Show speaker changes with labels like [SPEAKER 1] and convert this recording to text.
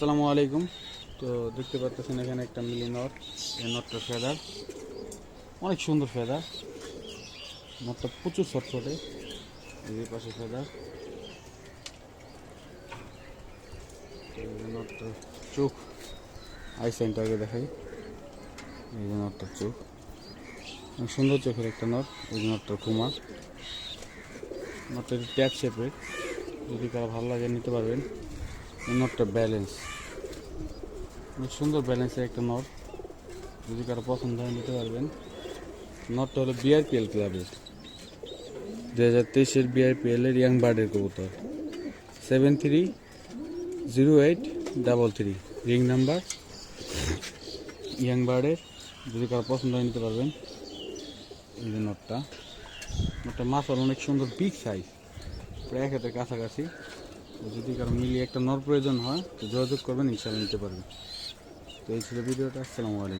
[SPEAKER 1] আসসালামু আলাইকুম। তো দেখতে পাচ্ছেন এখানে একটা মিলি নট। এই নটটা ফেদার। অনেক সুন্দর ফেদার। নটটা প্রচুর ছটফটে এই পাশে ফেদার। নটটার চোখ। আই সেন্টারকে দেখাই। এই যে নটটার চোখ। সুন্দর চোখের একটা নট। এই নটটার কুমা। নটটা ট্যাপ শেপের। যদি কারও ভালো লাগে নিতে পারবেন। নটটা ব্যালেন্স। অনেক সুন্দর ব্যালেন্সের একটা নট। যদি কারও পছন্দ হয় নিতে পারবেন। নটটা হলো বিআরপিএল ক্লাবের। দু হাজার তেইশের বিআরপিএল এর ইয়াং বার্ডের কবুতর। Seven three zero eight double three ring number. Young বার্ডের। যদি কারও পছন্দ হয় নিতে পারবেন। এই যে নটটা। নটটা মাছ অনেক সুন্দর বিগ সাইজ প্রায় এক হাতের কাছাকাছি। যদি কারও মিলিয়ে একটা নর প্রয়োজন হয়, তো যোগাযোগ করবেন ইনশাল্লাহ নিতে পারবেন। তো এই ছিল ভিডিওটা, আসসালামু আলাইকুম।